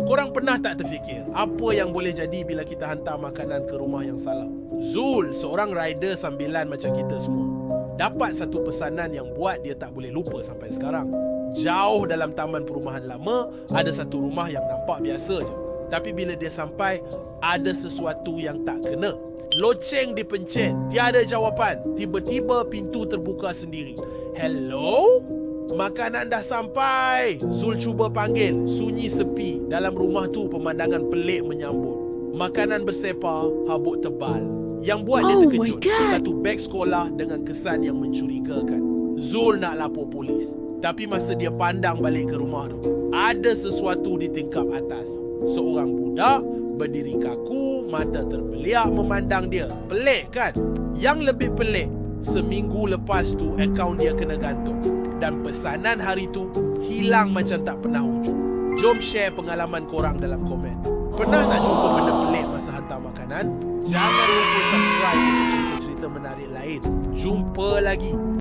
Korang pernah tak terfikir apa yang boleh jadi bila kita hantar makanan ke rumah yang salah? Zul, seorang rider sambilan macam kita semua, dapat satu pesanan yang buat dia tak boleh lupa sampai sekarang. Jauh dalam taman perumahan lama, ada satu rumah yang nampak biasa je. Tapi bila dia sampai, ada sesuatu yang tak kena. Loceng dipencet, tiada jawapan. Tiba-tiba pintu terbuka sendiri. Hello? Makanan dah sampai. Zul cuba panggil. Sunyi sepi. Dalam rumah tu pemandangan pelik menyambut. Makanan bersepar, habuk tebal. Yang buat dia Oh terkejut. Satu beg sekolah dengan kesan yang mencurigakan. Zul nak lapor polis. Tapi masa dia pandang balik ke rumah tu, ada sesuatu di tingkap atas. Seorang budak berdiri kaku, mata terbeliak memandang dia. Pelik kan? Yang lebih pelik, seminggu lepas tu akaun dia kena gantung. Dan pesanan hari tu hilang macam tak pernah wujud. Jom share pengalaman korang dalam komen. Pernah tak jumpa benda pelik masa hantar makanan? Jangan lupa subscribe untuk cerita-cerita menarik lain. Jumpa lagi.